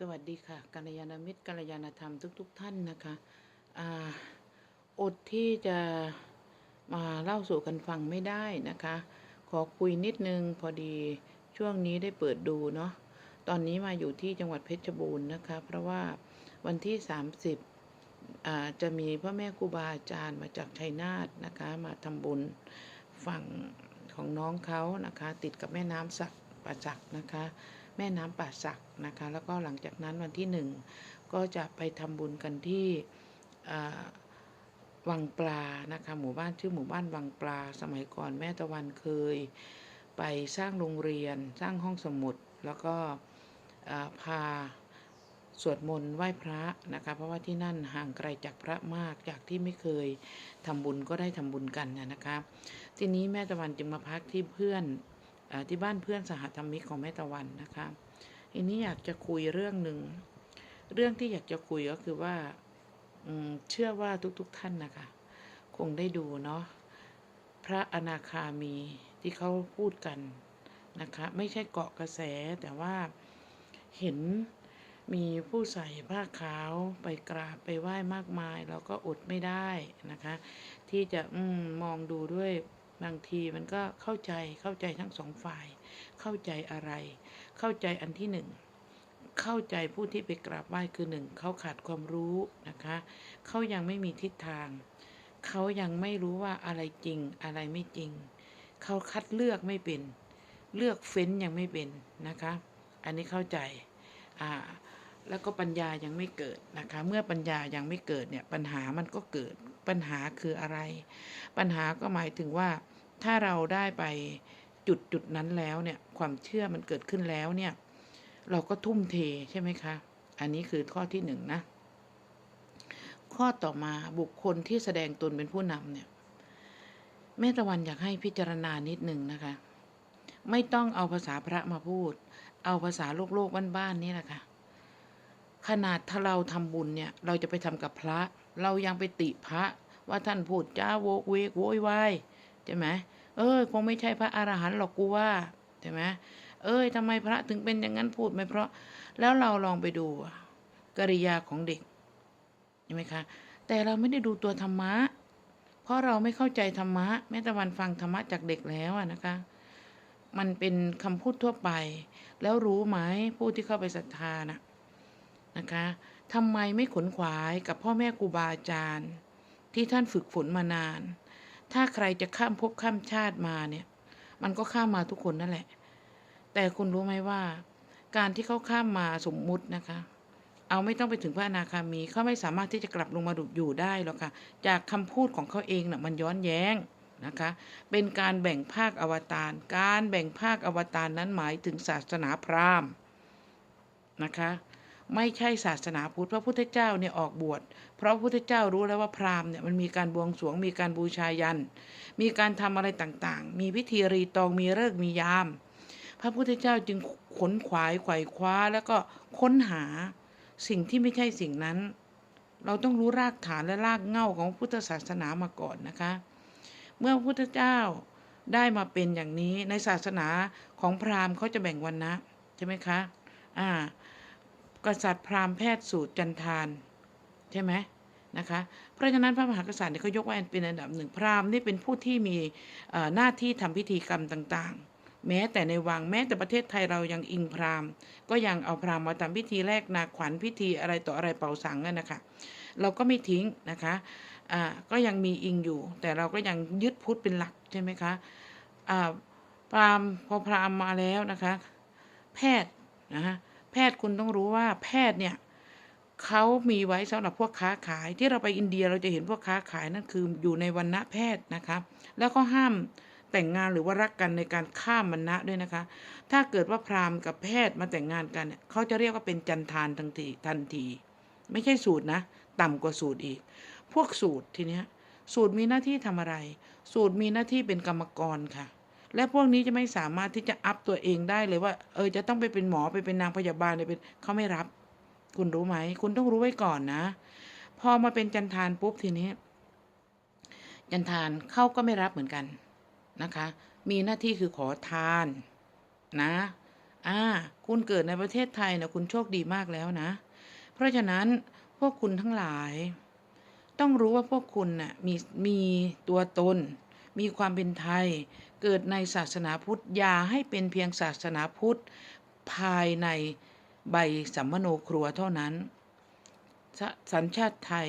สวัสดีค่ะกัลยาณมิตรกัลยาณธรรมทุกๆท่านนะคะอาอดที่จะมาเล่าสู่กันฟังไม่ได้นะคะ ขอคุยนิดนึงพอดีช่วงนี้ได้เปิดดูเนาะตอนนี้มาอยู่ที่จังหวัดเพชรบูรณ์นะคะ เพราะว่าวันที่ 30อ่าจะมีพ่อแม่ครูบาอาจารย์มาจากชัยนาทนะคะ มาทำบุญฝั่งของน้องเขานะคะ ติดกับแม่น้ำสักป่าสักนะคะ แม่น้ำป่าสักนะคะ แล้วก็หลังจากนั้นวันที่หนึ่งก็จะไปทำบุญกันที่วังปลานะคะ หมู่บ้านชื่อหมู่บ้านวังปลา สมัยก่อนแม่ตะวันเคย ไปสร้างโรงเรียน สร้างห้องสมุด แล้วก็พาสวดมนต์ไหว้พระนะคะ เพราะว่าที่นั่นห่างไกลจากพระมากจากที่ไม่เคยทำบุญก็ได้ทำบุญกันนะคะ ทีนี้แม่ตะวันจึงมาพักที่เพื่อน ที่บ้านเพื่อนสหธรรมิกของแม่ตะวันนะคะทีนี้อยากจะคุยเรื่องหนึ่งเรื่องที่อยากจะคุยก็คือว่าเชื่อว่าทุกๆทท่านนะคะ คงได้ดูเนาะพระอนาคามีที่เขาพูดกันนะคะ ไม่ใช่เกาะกระแสแต่ว่าเห็นมีผู้ใส่ผ้าขาวไปกราบไปไหว้มากมายเราก็อดไม่ได้นะคะ ที่จะอมมองดูด้วย บางทีมันก็เข้าใจเข้าใจทั้งสองฝ่าย เข้าใจอะไร เข้าใจอันที่หนึ่งเข้าใจผู้ที่ไปกราบไหว้คือหนึ่งเขาขาดความรู้นะคะเขายังไม่มีทิศทางเขายังไม่รู้ว่าอะไรจริงอะไรไม่จริงเขาคัดเลือกไม่เป็น เลือกเฟ้นยังไม่เป็นนะคะ อันนี้เข้าใจอ่า แล้วก็ปัญญายังไม่เกิดนะคะ เมื่อปัญญายังไม่เกิดเนี่ยปัญหามันก็เกิดปัญหาคืออะไร ปัญหาก็หมายถึงว่าถ้าเราได้ไปจุดจุดนั้นแล้วเนี่ยความเชื่อมันเกิดขึ้นแล้วเนี่ย เราก็ทุ่มเทใช่ไหมคะ อันนี้คือข้อที่หนึ่งนะ ข้อต่อมาบุคคลที่แสดงตนเป็นผู้นำเนี่ยแม่ตะวันอยากให้พิจารณานิดหนึ่งนะคะ ไม่ต้องเอาภาษาพระมาพูด เอาภาษาโลกโลกบ้านๆนี่แหละค่ะ ขนาดถ้าเราทำบุญเนี่ย เราจะไปทำกับพระ เรายังไปติพระ ว่าท่านพูดจ้าโวกเวกโวยวายใช่ไหมเอ้ยคงไม่ใช่พระอรหันต์หรอกกูว่าใช่ไหมเอ้ยทำไมพระถึงเป็นอย่างนั้นพูดไม่เพราะ แล้วเราลองไปดูกริยาของเด็กใช่ไหมคะแต่เราไม่ได้ดูตัวธรรมะ เพราะเราไม่เข้าใจธรรมะ แม้แต่วันฟังธรรมะจากเด็กแล้วอะนะคะ มันเป็นคำพูดทั่วไป แล้วรู้ไหมผู้ที่เข้าไปศรัทธาน่ะ นะคะทำไมไม่ขนขวายกับพ่อแม่ครูบาอาจารย์ ที่ท่านฝึกฝนมานาน ถ้าใครจะข้ามภพข้ามชาติมาเนี่ย มันก็ข้ามมาทุกคนนั่นแหละ แต่คุณรู้ไหมว่า การที่เขาข้ามมาสมมุตินะคะ เอาไม่ต้องไปถึงพระอนาคามีเขาไม่สามารถที่จะกลับลงมาดุอยู่ได้หรอกค่ะ จากคำพูดของเขาเองน่ะมันย้อนแย้งนะคะ เป็นการแบ่งภาคอวตาร การแบ่งภาคอวตารนั้นหมายถึงศาสนาพราหมณ์นะคะ ไม่ใช่ศาสนาพุทธ พระพุทธเจ้าเนี่ยออกบวช เพราะพระพุทธเจ้ารู้แล้วว่าพราหมณ์เนี่ยมันมีการบวงสรวง มีการบูชายัน มีการทำอะไรต่างๆ มีพิธีรีตอง มีเลิกมียาม พระพุทธเจ้าจึงขนขวายไขว่คว้า แล้วก็ค้นหาสิ่งที่ไม่ใช่สิ่งนั้น เราต้องรู้รากฐานและรากเหง้าของพุทธศาสนามาก่อนนะคะ เมื่อพระพุทธเจ้าได้มาเป็นอย่างนี้ในศาสนาของพราหมณ์เขาจะแบ่งวันนะใช่ไหมคะ อ่า กษัตริย์พราหมณ์แพทย์สูตรจันทานใช่ไหมนะคะเพราะฉะนั้นพระมหากษัตริย์เนี่ยเขายกไว้เป็นอันดับหนึ่งพราหมณ์นี่เป็นผู้ที่มีหน้าที่ทำพิธีกรรมต่างๆ แม้แต่ในวังแม้แต่ประเทศไทยเรายังอิงพราหมณ์ ก็ยังเอาพราหมณ์มาทำพิธีแรกนาขวัญพิธีอะไรต่ออะไรเป่าสังนั่นนะคะเราก็ไม่ทิ้งนะคะก็ยังมีอิงอยู่ แต่เราก็ยังยึดพุทธเป็นหลักใช่ไหมคะอ่าพราหมณ์พอพราหมณ์มาแล้วนะคะ แพทย์นะคะ พทย์คุณต้องรู้ว่าแพทย์เนี่ยเขามีไว้สำหรับพวกค้าขายที่เราไปอินเดียเราจะเห็นพวกค้าขายนั่นคืออยู่ในวันณะแพทย์นะคะแล้วก็ห้ามแต่งงานหรือว่ารักกันในการข้ามวันณะด้วยนะคะ ถ้าเกิดว่าพราหมณ์กับแพทย์มาแต่งงานกันเนี่ยเขาจะเรียกว่าเป็นจันทานทันทีทันที ไม่ใช่สูตรนะ ต่ำกว่าสูตรอีก พวกสูตรทีเนี้ยสูตรมีหน้าที่ทำอะไร สูตรมีหน้าที่เป็นกรรมกรค่ะ และพวกนี้จะไม่สามารถที่จะอัพตัวเองได้เลยว่า เออจะต้องไปเป็นหมอไปเป็นนางพยาบาลเลยเป็นเขาไม่รับ คุณรู้ไหม คุณต้องรู้ไว้ก่อนนะ พอมาเป็นจันทานปุ๊บทีนี้ จันทานเขาก็ไม่รับเหมือนกันนะคะ มีหน้าที่คือขอทานนะอ่าคุณเกิดในประเทศไทยนะคุณโชคดีมากแล้วนะ เพราะฉะนั้นพวกคุณทั้งหลาย ต้องรู้ว่าพวกคุณน่ะมีมีตัวตน มีความเป็นไทย เกิดในศาสนาพุทธอย่าให้เป็นเพียงศาสนาพุทธภายในใบสัมมโนครัวเท่านั้นสสัญชาติไทย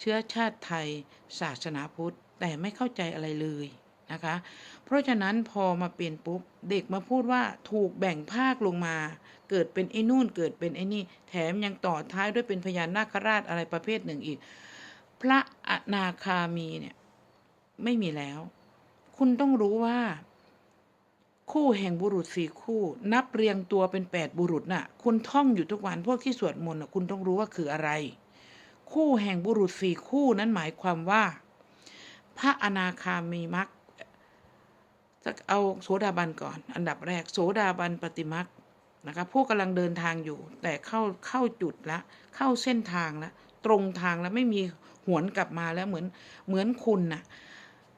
เชื้อชาติไทย ศาสนาพุทธแต่ไม่เข้าใจอะไรเลยนะคะ เพราะฉะนั้นพอมาเป็นปุ๊บ เด็กมาพูดว่าถูกแบ่งภาคลงมา เกิดเป็นไอ้นู่นเกิดเป็นไอ้นี่ แถมยังต่อท้ายด้วยเป็นพญานาคราชอะไรประเภทหนึ่งอีก พระอนาคามีเนี่ยไม่มีแล้ว คุณต้องรู้ว่า คู่แห่งบุรุษสี่คู่ นับเรียงตัวเป็นแปดบุรุษน่ะ คุณท่องอยู่ทุกวันพวกที่สวดมนต์นะคุณต้องรู้ว่าคืออะไร คู่แห่งบุรุษสี่คู่นั้นหมายความว่า พระอนาคามีมักจะเอาโสดาบันก่อน อันดับแรกโสดาบันปฏิมักนะคะผู้กำลังเดินทางอยู่ แต่เข้าเข้าจุดละ เข้าเส้นทางล้วตรงทางแล้วไม่มีหวนกลับมาแล้วเหมือนเหมือนคุณน่ะ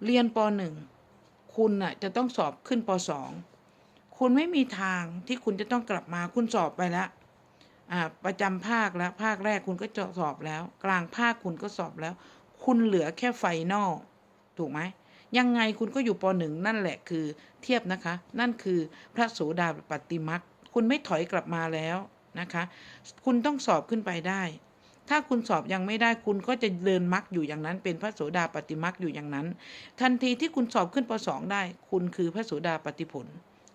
เรียนปหนึ่ง คุณน่ะจะต้องสอบขึ้นปสองคุณไม่มีทางที่คุณจะต้องกลับมาคุณสอบไปแล้วอ่าประจำภาคแล้ว ภาคแรกคุณก็จะสอบแล้ว กลางภาคคุณก็สอบแล้ว คุณเหลือแค่ไฟนอลถูกไหมยังไงคุณก็อยู่ปหนึ่งนั่นแหละคือเทียบนะคะ นั่นคือพระโสดาปฏิมักคุณไม่ถอยกลับมาแล้วนะคะ คุณต้องสอบขึ้นไปได้ ถ้าคุณสอบยังไม่ได้คุณก็จะเดินมักอยู่อย่างนั้น เป็นพระโสดาปฏิมักอยู่อย่างนั้น ทันทีที่คุณสอบขึ้นปสองได้ คุณคือพระโสดาปฏิผล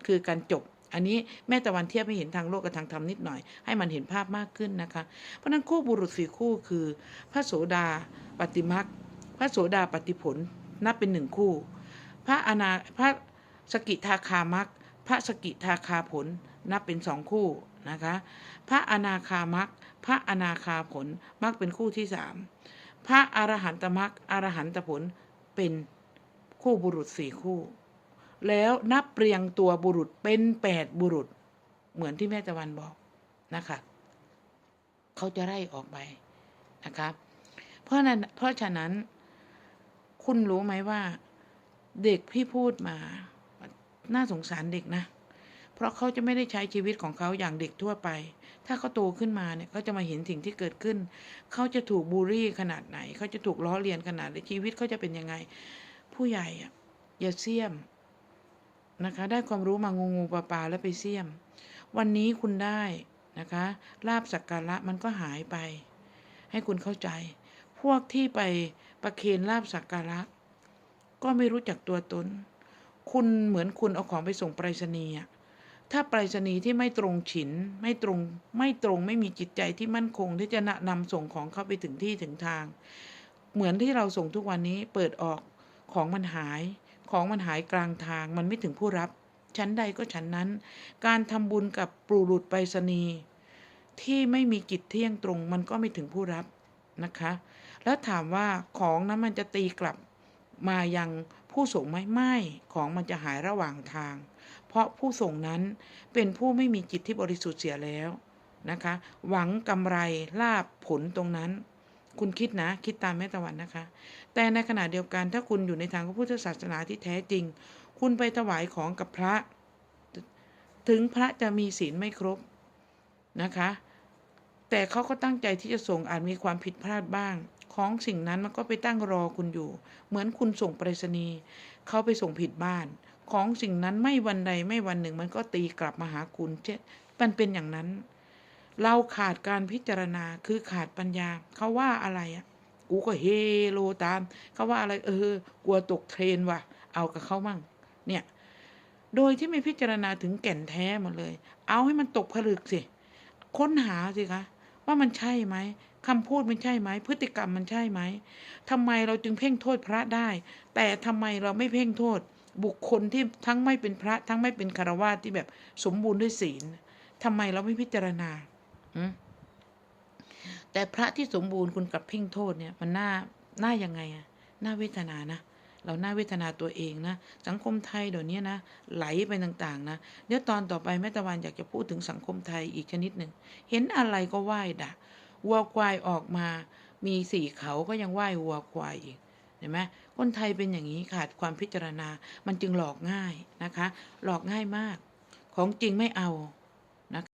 คือการจบ อันนี้แม่ตะวันเทียบให้เห็นทางโลกกับทางธรรมนิดหน่อย ให้มันเห็นภาพมากขึ้นนะคะ เพราะนั้นคู่บุรุษสี่คู่คือ พระโสดาปฏิมักพระโสดาปฏิผลนับเป็นหนึ่งคู่ พระอนาพระสกิทาคามักพระสกิทาคาผลนับเป็นสองคู่ นะคะ พระอนาคามักพระอนาคาผลมักเป็นคู่ที่สามพระอรหันตมักอรหันตผลเป็นคู่บุรุษสี่คู่ แล้วนับเรียงตัวบุรุษเป็นแปดบุรุษ เหมือนที่แม่ตะวันบอกนะคะเขาจะไล่ออกไปนะคะเพราะนั้นเพราะฉะนั้น คุณรู้ไหมว่า เด็กพี่พูดมา น่าสงสารเด็กนะ เพราะเขาจะไม่ได้ใช้ชีวิตของเขาอย่างเด็กทั่วไป ถ้าเขาโตขึ้นมาเนี่ยเขาจะมาเห็นสิ่งที่เกิดขึ้น เขาจะถูกบูลลี่ขนาดไหน เขาจะถูกล้อเลียนขนาดไหนชีวิตเขาจะเป็นยังไง ผู้ใหญ่อะอย่าเสี่ยมนะคะ ได้ความรู้มางูงูปลาปลาแล้วไปเสี่ยม วันนี้คุณได้นะคะลาบสักการะมันก็หายไป ให้คุณเข้าใจ พวกที่ไปประเคนลาบสักการะ ก็ไม่รู้จักตัวตน คุณเหมือนคุณเอาของไปส่งไปรษณีย์ ถ้าไปรษณีย์ที่ไม่ตรงฉิน ไม่ตรงไม่ตรงไม่มีจิตใจที่มั่นคงที่จะนำส่งของเข้าไปถึงที่ถึงทาง เหมือนที่เราส่งทุกวันนี้เปิดออกของมันหาย ของมันหายกลางทาง มันไม่ถึงผู้รับ ชั้นใดก็ชั้นนั้น การทำบุญกับปรุรุษไปรษณีย์ที่ไม่มีกิจเที่ยงตรงมันก็ไม่ถึงผู้รับนะคะ แล้วถามว่าของนั้นมันจะตีกลับมายัง ผู้ส่งไหมไม่ของมันจะหายระหว่างทาง เพราะผู้ส่งนั้นเป็นผู้ไม่มีจิตที่บริสุทธิ์เสียแล้วนะคะ หวังกำไรลาบผลตรงนั้น คุณคิดนะ คิดตามแม่ตะวันนะคะ แต่ในขณะเดียวกันถ้าคุณอยู่ในทางพระพุทธศาสนาที่แท้จริง คุณไปถวายของกับพระ ถึงพระจะมีศีลไม่ครบนะคะ แต่เขาก็ตั้งใจที่จะส่งอาจมีความผิดพลาดบ้าง ของสิ่งนั้นมันก็ไปตั้งรอคุณอยู่ เหมือนคุณส่งไปรษณีย์เขาไปส่งผิดบ้าน ของสิ่งนั้นไม่วันใดไม่วันหนึ่ง มันก็ตีกลับมาหาคุณเช่นมันเป็นอย่างนั้น เราขาดการพิจารณาคือขาดปัญญาเขาว่าอะไรอะกูก็เฮโลตามเขาว่าอะไรเออกลัวตกเทรนว่ะ เอากับเขามั่ง เนี่ย โดยที่ไม่พิจารณาถึงแก่นแท้มดเลย เอาให้มันตกผลึกสิ ค้นหาสิคะ ว่ามันใช่ไหม คำพูดมันใช่ไหม พฤติกรรมมันใช่ไหมทำไมเราจึงเพ่งโทษพระได้ แต่ทำไมเราไม่เพ่งโทษ บุคคลที่ทั้งไม่เป็นพระ ทั้งไม่เป็นคารวะที่แบบสมบูรณ์ด้วยศีลทำไมเราไม่พิจารณาแต่พระที่สมบูรณ์คุณกับเพ่งโทษเนี่ยมันน่าน่ายังไงอะน่าเวทนานะเราน่าเวทนาตัวเองนะ สังคมไทยเดี๋ยวนี้นะ ไหลไปต่างๆนะเดี๋ยวตอนต่อไปแม่ตะวันอยากจะพูดถึงสังคมไทยอีกชนิดหนึ่ง เห็นอะไรก็ไหว้ด่า วัวควายออกมา มีสี่เขาก็ยังไหว้วัวควายอีกเห็นไหมคนไทยเป็นอย่างนี้ขาดความพิจารณา มันจึงหลอกง่ายนะคะ หลอกง่ายมาก ของจริงไม่เอานะคะ